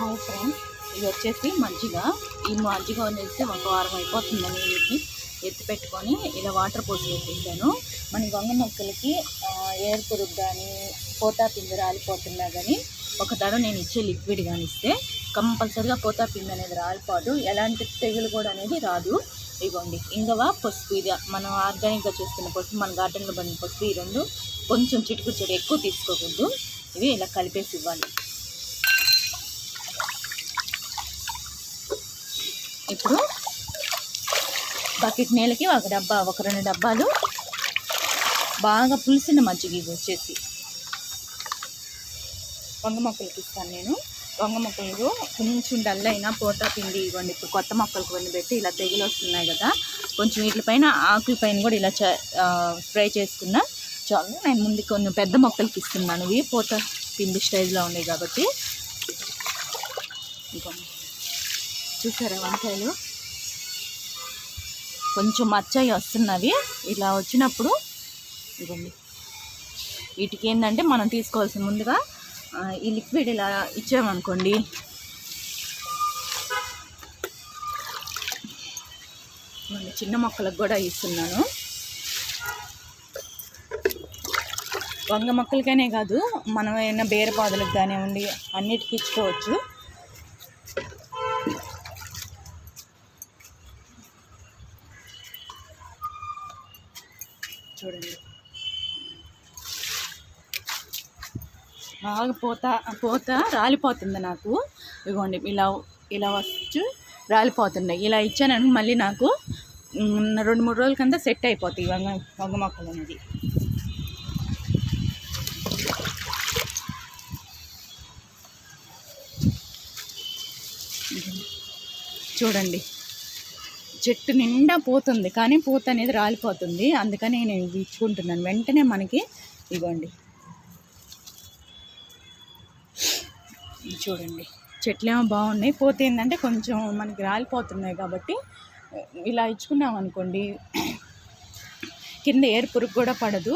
Hi friends ఇది వచ్చేసి మజ్జిగ. ఈ మజ్జిగ అనేసి ఒక వారం అయిపోతుందని వీటిని ఎత్తి పెట్టుకొని ఇలా వాటర్ పోసి వేసేసాను మన గంగ మొక్కలకి ఆ, ఏరు పురుగు కానీ పోతా పిండి రాలిపోతున్నా కానీ ఒక ధర నేను ఇచ్చే లిక్విడ్ కానీ ఇస్తే కంపల్సరిగా పోతా పిండి అనేది రాలిపోదు. ఎలాంటి తెగులు కూడా అనేది రాదు. ఇవ్వండి. ఇంగవ పసుపు ఇది మనం ఆర్గానిక్గా చేస్తున్న పసుపు మన గార్డెన్లో పడిన పసుపు ఈ రెండు కొంచెం చిటుకు చెడు ఎక్కువ తీసుకోకూడదు. ఇవి ఇలా కలిపేసి ఇవ్వాలి ఇప్పుడు బకెట్ నీళ్ళకి ఒక డబ్బా ఒక రెండు డబ్బాలు బాగా పులిసిన మజ్జిగ ఇవి వచ్చేసి. వంగ మొక్కలకి ఇస్తాను నేను. వంగ మొక్కలు కొంచెం డల్ అయినా పోతా పిండి ఇవ్వండి. ఇప్పుడు కొత్త మొక్కలు కొన్ని పెట్టి ఇలా తెగులు వస్తున్నాయి కదా కొంచెం వీటిపైన ఆకుల పైన కూడా ఇలా ఫ్రై చేసుకున్నా చాలు. నేను ముందు కొన్ని పెద్ద మొక్కలకి ఇస్తున్నాను. ఇవి పోత పిండి స్టైజ్లో ఉన్నాయి కాబట్టి. ఇదిగోండి చూసారా వంకాయలు? కొంచెం మచ్చయి వస్తున్నవి. ఇలా వచ్చినప్పుడు ఇవ్వండి. వీటికి ఏంటంటే మనం తీసుకోవాల్సిన ముందుగా ఈ లిక్విడ్ ఇలా ఇచ్చామనుకోండి. చిన్న మొక్కలకు కూడా ఇస్తున్నాను. వంగ మొక్కలకనే కాదు మనం ఏమైనా బీరపాదులకు కానివ్వండి అన్నిటికీ ఇచ్చుకోవచ్చు. చూడండి. బాగా పోత పోత రాలిపోతుంది నాకు. ఇదిగోండి ఇలా ఇలా వచ్చి రాలిపోతున్నాయి. ఇలా ఇచ్చాను మళ్ళీ నాకు రెండు మూడు రోజుల కింద సెట్ అయిపోతాయి వంగ వంగ మొక్కలు అనేది. చూడండి. చెట్టు నిండా పోతుంది కానీ పూత అనేది రాలిపోతుంది. అందుకని నేను ఇది ఇచ్చుకుంటున్నాను. వెంటనే మనకి ఇవ్వండి. చూడండి చూడండి. చెట్లేమో బాగున్నాయి. పోతే ఏంటంటే కొంచెం మనకి రాలిపోతున్నాయి కాబట్టి ఇలా ఇచ్చుకున్నాం అనుకోండి. కింద ఏరు పురుగు కూడా పడదు.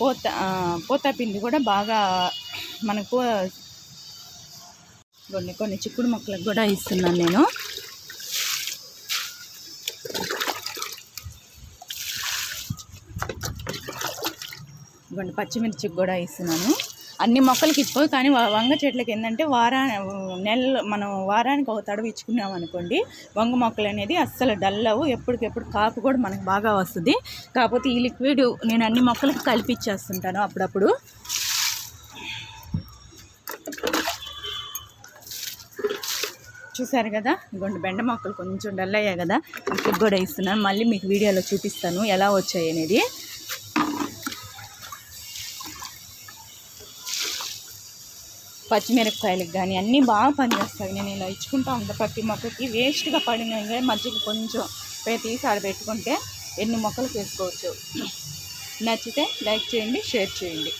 పోత పోత పిండి కూడా బాగా మనకు కొన్ని కొన్ని చిక్కుడు మొక్కలకు కూడా ఇస్తున్నాను నేను. ఇవ్వండి పచ్చిమిర్చికి కూడా ఇస్తున్నాను. అన్ని మొక్కలకి ఇచ్చిపోయి కానీ వంగ చెట్లకి ఏంటంటే వారా నెల మనం వారానికి ఒక తడవ ఇచ్చుకున్నాం అనుకోండి వంగ మొక్కలు అనేది అస్సలు డల్ అవ్వు. ఎప్పటికెప్పుడు కాపు కూడా మనకు బాగా వస్తుంది. కాకపోతే ఈ లిక్విడ్ నేను అన్ని మొక్కలకి కలిపిచ్చేస్తుంటాను అప్పుడప్పుడు. చూసారు కదా? ఇదిగోండి బెండ మొక్కలు కొంచెం డల్ అయ్యాయి కదా? ఇప్పుడు కూడా ఇస్తున్నాను. మళ్ళీ మీకు వీడియోలో చూపిస్తాను ఎలా వచ్చాయి అనేది. పచ్చిమిరపకాయలకు కానీ అన్నీ బాగా పనిచేస్తాయి. నేను ఇలా ఇచ్చుకుంటా ఉంటా ప్రతి మొక్కకి వేస్ట్గా పడిన మధ్యకి కొంచెం ప్రతిసారి తీసి ఆడ పెట్టుకుంటే ఎన్ని మొక్కలు వేసుకోవచ్చు. నచ్చితే లైక్ చేయండి షేర్ చేయండి.